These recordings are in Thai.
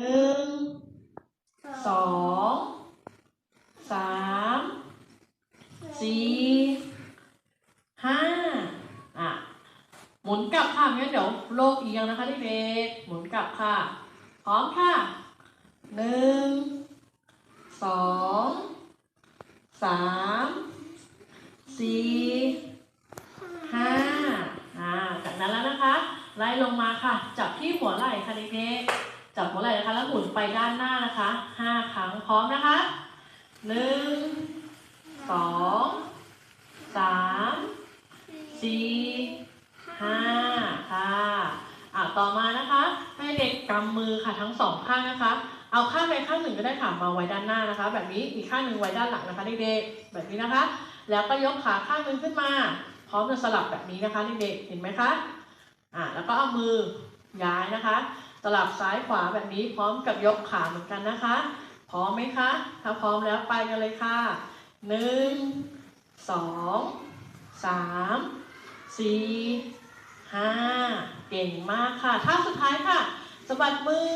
หนึ่งสองสามสี่ห้าอะ หมุนกลับค่ะงั้นเดี๋ยวโลกเอียงนะคะเด็กๆหมุนกลับค่ะ พร้อมค่ะหนึ่งสองสามสี่ห้าอ่าจากนั้นแล้วนะคะ ไล่ลงมาค่ะ จับที่หัวไหล่ค่ะเด็กๆ จับหัวไหล่นะคะ แล้วหมุนไปด้านหน้านะคะห้าครั้งพร้อมนะคะหนึ่งสองสามสี่ห้าค่ะอะต่อมานะคะให้เด็กกำมือค่ะทั้งสองข้างนะคะ เอาข้างใดข้างหนึ่งก็ได้ค่ะมาไว้ด้านหน้านะคะ แบบนี้อีกข้างหนึ่งไว้ด้านหลังนะคะเด็กๆแบบนี้นะคะ แล้วก็ยกขาข้างหนึ่งขึ้นมา พร้อมจะสลับแบบนี้นะคะเด็กๆเห็นไหมคะอะแล้วก็เอามือย้ายนะคะ ลับซ้ายขวาแบบนี้พร้อมกับยกขาเหมือนกันนะคะ พร้อมไหมคะ ถ้าพร้อมแล้วไปกันเลยค่ะหนึ่งสองสามสี่ห้าเก่งมากค่ะท่าสุดท้ายค่ะสะบัดมือ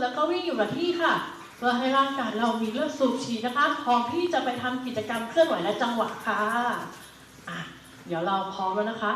แล้วก็วิ่งอยู่กับที่ค่ะ เพื่อให้ร่างกายเรามีเลือดสูบฉีดนะคะพร้อมที่จะไปทำกิจกรรมเคลื่อนไหวและจังหวะค่ะอะ เดี๋ยวเราพร้อมแล้วนะคะ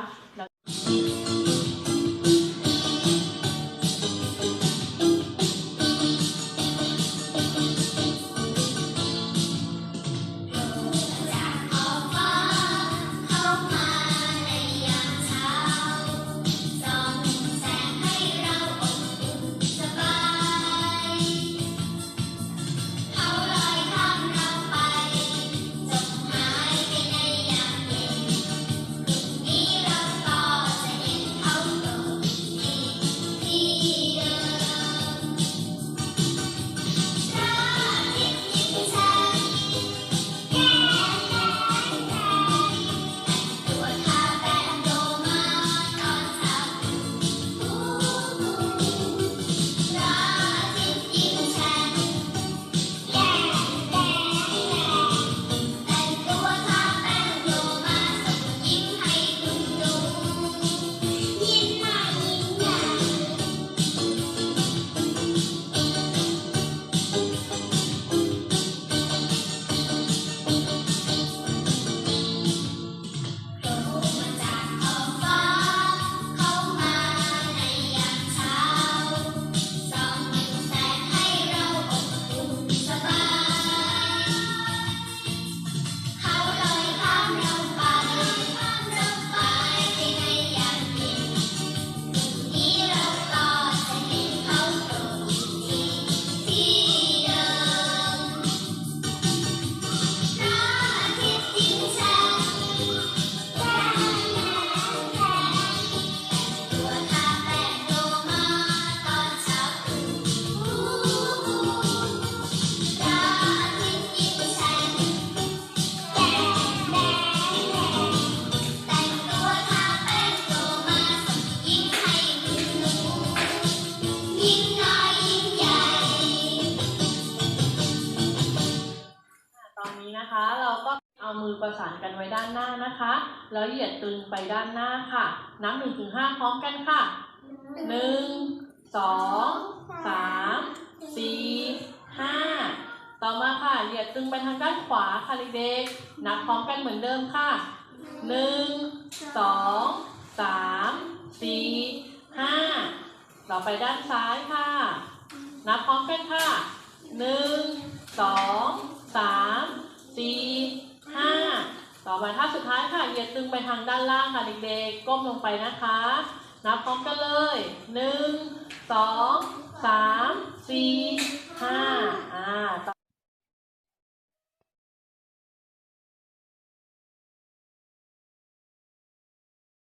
นี้นะคะ เราก็เอามือประสานกันไว้ด้านหน้านะคะ แล้วเหยียดตึงไปด้านหน้าค่ะ นับหนึ่งถึงห้าพร้อมกันค่ะหนึ่งสองสามสี่ห้าต่อมาค่ะ เหยียดตึงไปทางด้านขวาค่ะเด็กๆนับพร้อมกันเหมือนเดิมค่ะหนึ่งสองสามสี่ห้าต่อไปด้านซ้ายค่ะ นับพร้อมกันค่ะหนึ่งสองสาม สี่ห้าต่อไปท่าสุดท้ายค่ะเหยียดตึงไปทางด้านล่างค่ะเด็กๆ ก้มลงไปนะคะ นับพร้อมกันเลยหนึ่งสองสามี่